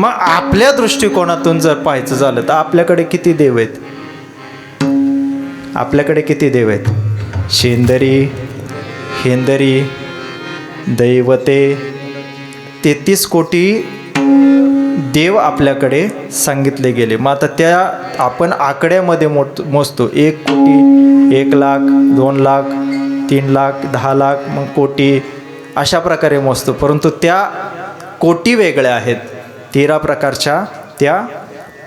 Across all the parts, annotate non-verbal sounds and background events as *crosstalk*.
मग आपल्या दृष्टिकोनातून जर पाहायचं झालं तर आपल्याकडे किती देव आहेत? आपल्याकडे किती देव आहेत? शेंदरी हेंदरी दैवते. तेहतीस कोटी देव आपल्याकडे सांगितले गेले. मग आता त्या आपण आकड्यामध्ये मोत मोजतो. एक कोटी एक लाख दोन लाख तीन लाख दहा लाख मग कोटी अशा प्रकारे मोजतो. परंतु त्या कोटी वेगळ्या आहेत. तेरा प्रकारच्या त्या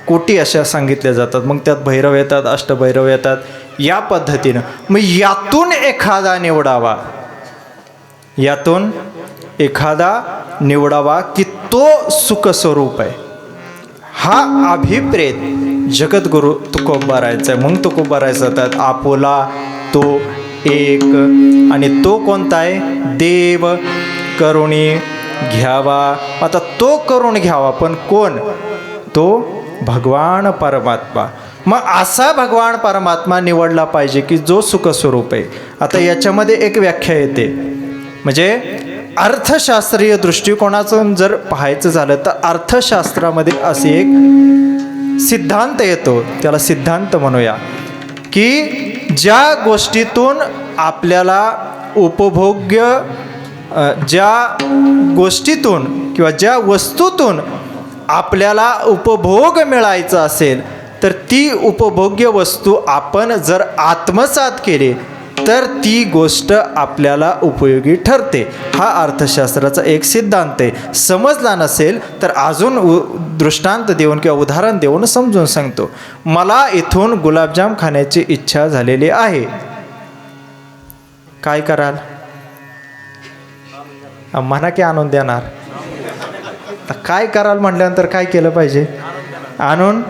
कोटी अशा सांगितल्या जातात. मग त्यात भैरव येतात अष्टभैरव येतात. या पद्धतीनं. मग यातून एखादा निवडावा. यातून एखादा निवडावा की तो सुखस्वरूप आहे. हा अभिप्रेत जगद्गुरु तुकोबारायचा आहे. मग तुकोबारायचा त्यात आपोला तो एक आणि तो कोणता आहे? देव करुणी घ्यावा. आता तो करून घ्यावा पण कोण? तो भगवान परमात्मा. मग असा भगवान परमात्मा निवडला पाहिजे की जो सुखस्वरूप आहे. आता याच्यामध्ये एक व्याख्या येते. म्हणजे अर्थशास्त्रीय दृष्टिकोनातून जर पाहायचं झालं तर अर्थशास्त्रामध्ये असे एक सिद्धांत येतो. त्याला सिद्धांत म्हणूया. की ज्या गोष्टीतून आपल्याला उपभोग्य ज्या गोष्टीतून किंवा ज्या वस्तूतून आपल्याला उपभोग मिळायचा असेल तर ती उपभोग्य वस्तू आपण जर आत्मसात केली तर ती गोष्ट आपल्याला उपयोगी ठरते. हा अर्थशास्त्राचा एक सिद्धांत आहे. समजला नसेल तर अजून उ दृष्टांत देऊन किंवा उदाहरण देऊन समजून सांगतो. मला इथून गुलाबजाम खाण्याची इच्छा झालेली आहे. काय कराल? म्हणा की आणून देणार. तर काय कराल म्हटल्यानंतर काय केलं पाहिजे? आणून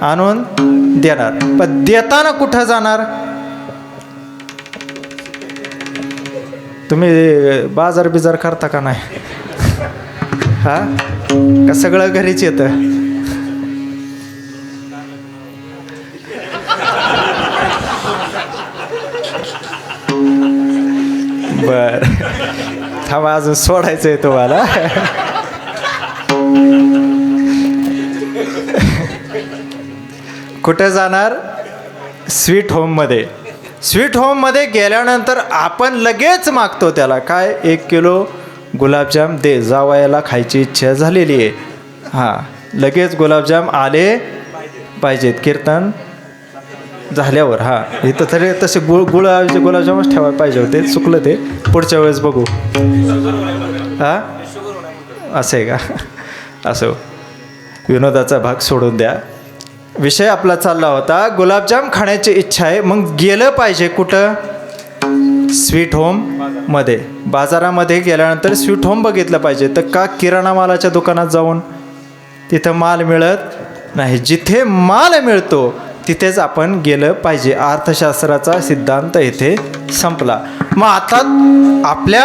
आणून देणार. पण देताना कुठं जाणार? तुम्ही बाजार बिजार करता का नाही? *laughs* हा? का सगळं घरीच येतं? *laughs* बर. हवा अजून सोडायचं आहे तुम्हाला. कुठे जाणार? स्वीट होममध्ये स्वीट होममध्ये गेल्यानंतर आपण लगेच मागतो त्याला. काय? एक किलो गुलाबजाम दे. जावयाला खायची इच्छा झालेली आहे. हां लगेच गुलाबजाम आले पाहिजेत. कीर्तन झाल्यावर हां. इथं तरी तसे गुळ गुळाचे गुलाबजामच ठेवायला पाहिजे होते चुकलं ते. पुढच्या वेळेस बघू. हां? असं आहे का? असो हो. विनोदाचा भाग सोडून द्या. विषय आपला चालला होता गुलाबजाम खाण्याची इच्छा आहे मग गेलं पाहिजे कुठं? स्वीट होममध्ये बाजारामध्ये गेल्यानंतर स्वीट होम बघितलं पाहिजे. तर का किराणा मालाच्या दुकानात जाऊन? तिथं माल मिळत नाही. जिथे माल मिळतो तिथेच आपण गेलं पाहिजे. अर्थशास्त्राचा सिद्धांत इथे संपला. मग आता आपल्या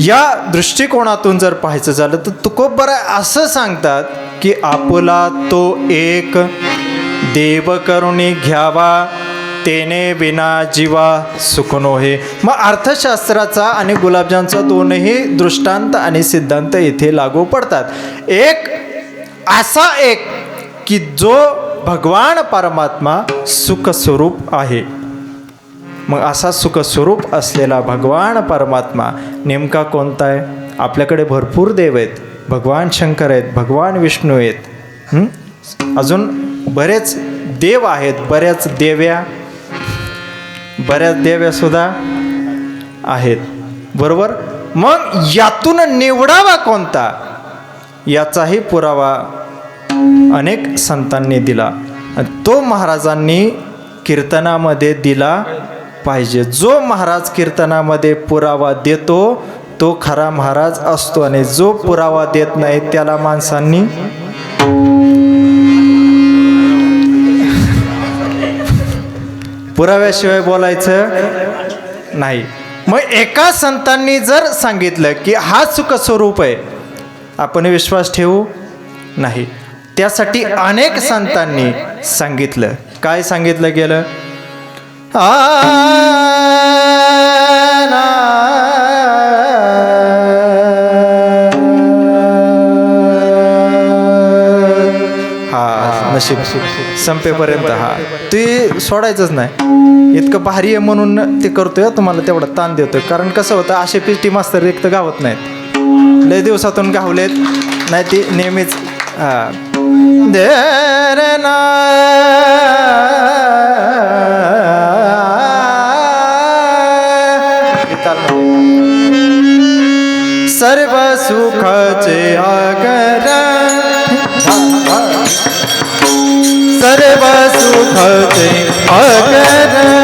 या दृष्टिकोनातून जर पाहायचं झालं तर तुकोबरा असं सांगतात की आपला तो एक देव करुणी घ्यावा तेने विना जीवा सुखनो हे. मग अर्थशास्त्राचा आणि गुलाबजामचा दोनही दृष्टांत आणि सिद्धांत इथे लागू पडतात. एक असा एक की जो भगवान परमात्मा सुखस्वरूप आहे. मग असा सुखस्वरूप असलेला भगवान परमात्मा नेमका कोणता आहे? आपल्याकडे भरपूर देव आहेत. भगवान शंकर आहेत भगवान विष्णू आहेत. अजून बरेच देव आहेत बऱ्याच देव्या बऱ्याच देव्यासुद्धा आहेत. बरोबर? मग यातून निवडावा कोणता? याचाही पुरावा अनेक संतांनी दिला. तो महाराजांनी कीर्तनामध्ये दिला पाहिजे. जो महाराज कीर्तनामध्ये पुरावा देतो तो खरा महाराज असतो. आणि जो पुरावा देत नाही त्याला माणसांनी पुराव्याशिवाय बोलायचं नाही. मग एका संतांनी जर सांगितलं की हा सुखस्वरूप आहे आपण विश्वास ठेवू नाही. त्यासाठी अनेक संतांनी सांगितलं काय सांगितलं गेलं नशीब संपेपर्यंत हा ते सोडायचंच नाही इतकं भारी आहे म्हणून ते करतोय तुम्हाला तेवढा ताण देतोय कारण कसं होतं असे पीटी मास्तर एक तर गावत नाहीत लय दिवसातून गावलेत नाही ती नेहमीच हा दे सर्व सुखाचे आगर सर्व सुखाचे आगर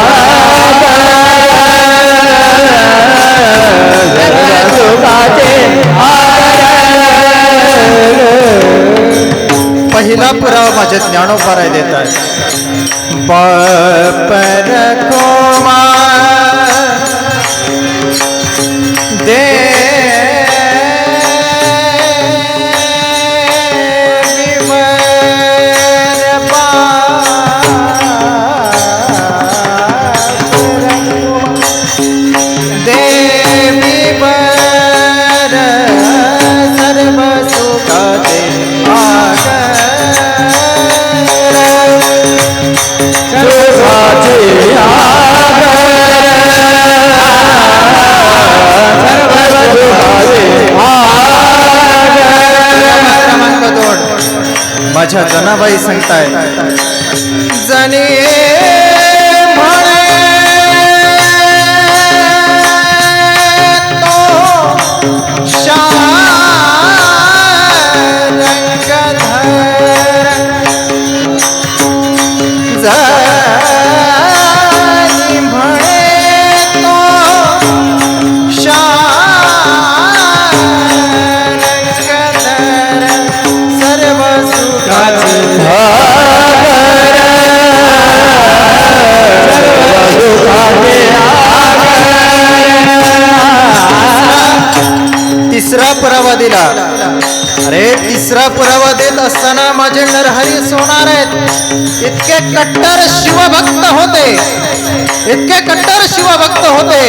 पुरावा माझ्या ज्ञानोपाराय देत आहे. माझ्या जनाबाई सांगताय. जने पुरावा दिला. अरे तिसरा पुरावा देत असताना माझे नरहरी सोनार आहेत. इतके कट्टर शिवभक्त होते. इतके कट्टर शिवभक्त होते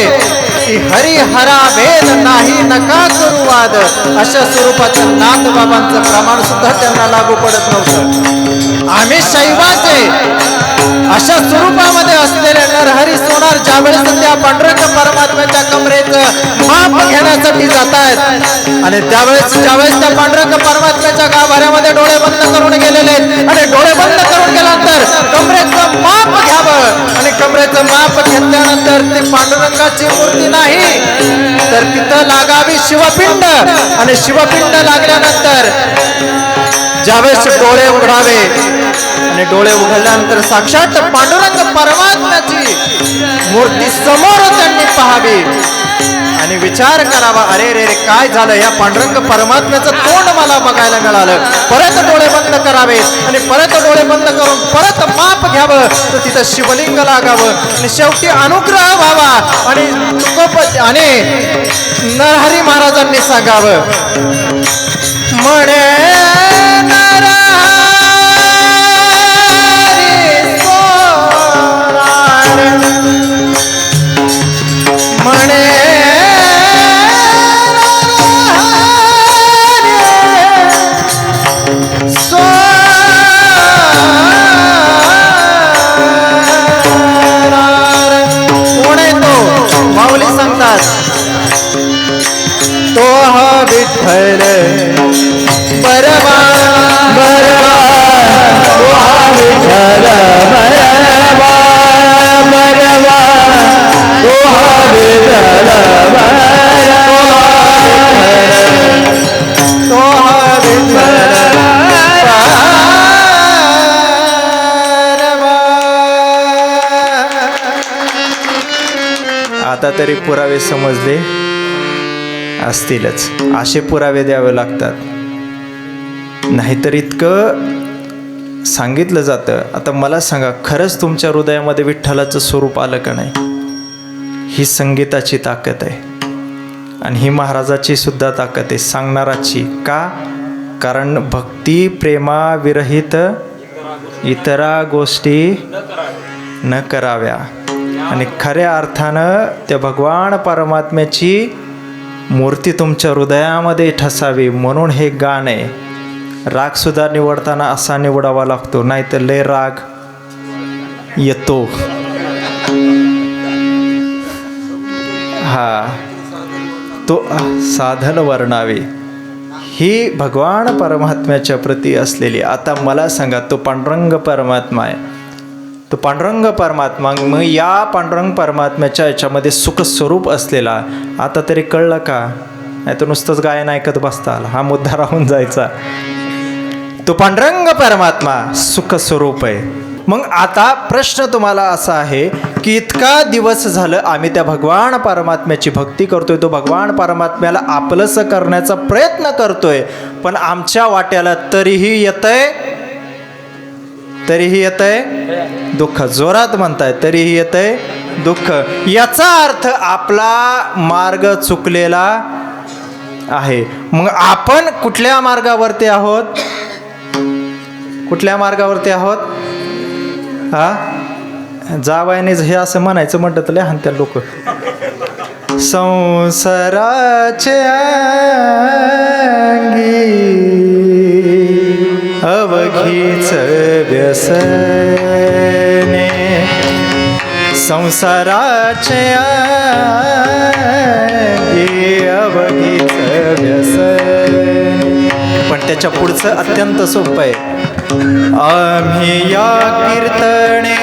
की हरिहरा भेद नाही नका करू वाद. अशा स्वरूपाचं नाथबाबांचं प्रमाण सुद्धा त्यांना लागू पडत नव्हतं. आम्ही शैवाचे. अशा स्वरूपामध्ये असलेले नरहरी सोनार ज्यावेळेस त्या पांडुरंग परमात्म्याच्या कमरेचं माप घेण्यासाठी जात आहेत आणि त्यावेळेस ज्यावेळेस त्या पांडुरंग परमात्म्याच्या गाभाऱ्यामध्ये डोळे बंद करून गेलेले आहेत. आणि डोळे बंद करून गेल्यानंतर कमरेचं माप घ्यावं. आणि कमरेचं माप घेतल्यानंतर ते पांडुरंगाची मूर्ती नाही. तर तिथं लागावी शिवपिंड. आणि शिवपिंड लागल्यानंतर ज्यावेळेस डोळे उघडावे आणि डोळे उघडल्यानंतर साक्षात पांडुरंग परमात्म्याची मूर्ती समोर त्यांनी पाहावी. आणि विचार करावा अरे रे रे काय झालं? या पांडुरंग परमात्म्याचं तोंड मला बघायला मिळालं. परत डोळे बंद करावे आणि परत डोळे बंद करून परत माप घ्यावं. तर तिथं शिवलिंग लागावं आणि शेवटी अनुग्रह व्हावा आणि आणि नरहरी महाराजांनी सांगावं म्हणे आता तरी पुरावे समजले असतीलच. असे पुरावे द्यावे लागतात. नाहीतर इतकं सांगितलं जातं. आता मला सांगा खरंच तुमच्या हृदयामध्ये विठ्ठलाचं स्वरूप आलं का नाही? ही संगीताची ताकद आहे. आणि ही महाराजाची सुद्धा ताकद आहे. सांगणाराची का? कारण भक्ती प्रेमाविरहित इतरा गोष्टी न कराव्या. आणि खऱ्या अर्थानं त्या भगवान परमात्म्याची मूर्ती तुमच्या हृदयामध्ये ठसावी म्हणून हे गाणं आहे. रागसुद्धा निवडताना असा निवडावा लागतो नाहीतर लय राग येतो. हा. तो साधन वर्णावे. ही भगवान परमात्म्याच्या प्रती असलेली. आता मला सांगा तो पांडुरंग परमात्मा आहे. तो पांडुरंग परमात्मा मग या पांडुरंग परमात्म्याच्या याच्यामध्ये सुखस्वरूप असलेला आता तरी कळलं का? नाही तर नुसतंच गायन ऐकत बसता आला. हा मुद्दा *laughs* राहून जायचा. तो पांडुरंग परमात्मा सुखस्वरूप आहे. मग आता प्रश्न तुम्हाला असा आहे की इतका दिवस झालं आम्ही त्या भगवान परमात्म्याची भक्ती करतोय तो भगवान परमात्म्याला आपलंसं करण्याचा प्रयत्न करतोय पण आमच्या वाट्याला तरीही येतंय तरीही येतंय दुःख. जोरात म्हणताय तरीही येतंय दुःख. याचा अर्थ आपला मार्ग चुकलेला आहे. मग आपण कुठल्या मार्गावरती आहोत? कुठल्या मार्गावरती आहोत? हा? जावायने हे असं म्हणायचं म्हटलं तर त्या लोक. संसाराचे अंगी घीच व्यसने संसाराचे अवघीच व्यसने. पण त्याच्या पुढचं अत्यंत सोपं आहे. आम्ही या कीर्तने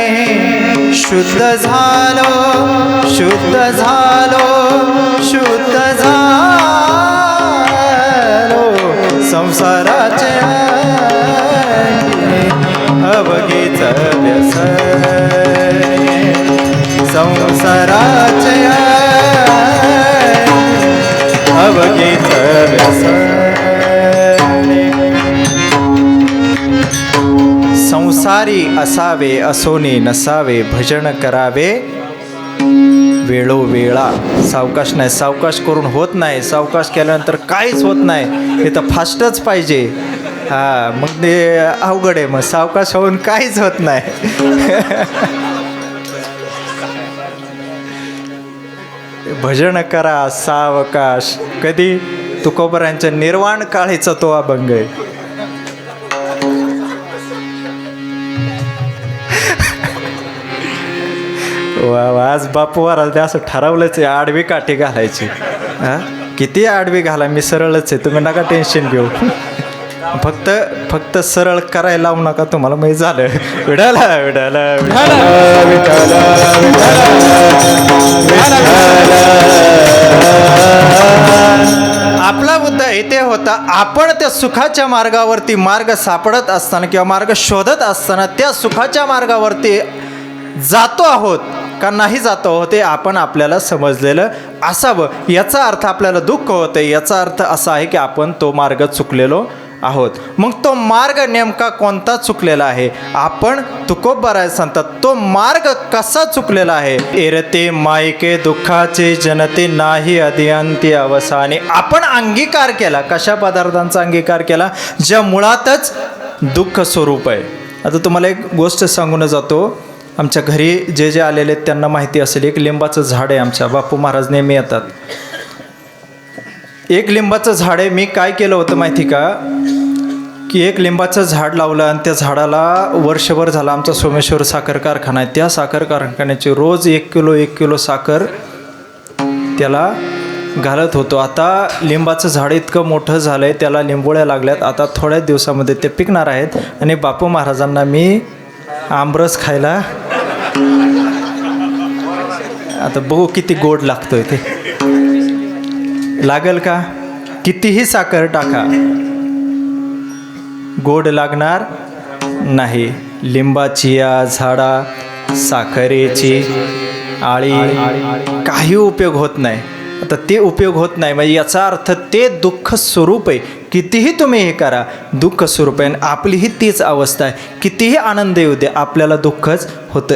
शुद्ध झालो शुद्ध झालो शुद्ध झालो. संसाराचे संसारी असावे असोने नसावे भजन करावे वेळोवेळा. सावकाश नाही सावकाश करून होत नाही. सावकाश केल्यानंतर काहीच होत नाही. हे तर फास्टच पाहिजे. हा मग ते अवघड आहे. मग सावकाश होऊन काहीच होत नाही. *laughs* भजन करा सावकाश. कधी? तुकोबरांच्या निर्वाण काळीचा तो अभंग आहे. वा वा आज बापू ते असं ठरवलंच आहे आडवी काठी घालायची. हा? किती आडवी घाला मी सरळच आहे तुम्ही नका टेन्शन घेऊ. फक्त फक्त सरळ करायला लावू नका तुम्हाला माहीत झालं. विडाला. विडाला विडाला. आपला मुद्दा इथे होता आपण त्या सुखाच्या मार्गावरती मार्ग सापडत असताना किंवा मार्ग शोधत असताना त्या सुखाच्या मार्गावरती जातो आहोत का नाही जातो आहोत हे आपण आपल्याला समजलेलं असावं. याचा अर्थ आपल्याला दुःख होतं याचा अर्थ असा आहे की आपण तो मार्ग चुकलेलो आहोत. मग तो मार्ग नेमका कोणता चुकलेला आहे? आपण तुकोबराय सांगतात तो मार्ग कसा चुकलेला आहे? एरते मायके दुःखाचे जनते नाही अदियांती अवसाने. आपण अंगीकार केला. कशा पदार्थांचा अंगीकार केला? ज्या मुळातच दुःख स्वरूप आहे. आता तुम्हाला एक गोष्ट सांगून जातो. आमच्या घरी जे जे आलेले आहेत त्यांना माहिती असेल. एक लिंबाचं झाड आहे आमच्या. बापू महाराज नेहमी येतात. एक लिंबाचं झाड आहे. मी काय केलं होतं माहिती का? की एक लिंबाचं झाड लावलं आणि त्या झाडाला वर्षभर झाला. आमचा सोमेश्वर साखर कारखाना आहे. त्या साखर कारखान्याची रोज एक किलो एक किलो साखर त्याला घालत होतो. आता लिंबाचं झाड इतकं मोठं झालं आहे त्याला लिंबोळ्या लागल्यात. आता थोड्याच दिवसामध्ये ते पिकणार आहेत. आणि बापू महाराजांना मी आमरस खायला आता बघू किती गोड लागतोय ते. लागल का? कितीही साखर टाका. गोड लागणार नाही. लिंबाची या झाडा साखरेची आळी काही उपयोग होत नाही. आता ते उपयोग होत नाही म्हणजे याचा अर्थ ते दुःख स्वरूप आहे. कितीही तुम्ही हे करा दुःख स्वरूप आहे आणि आपलीही तीच अवस्था आहे. कितीही आनंद येऊ दे आपल्याला दुःखच होतं.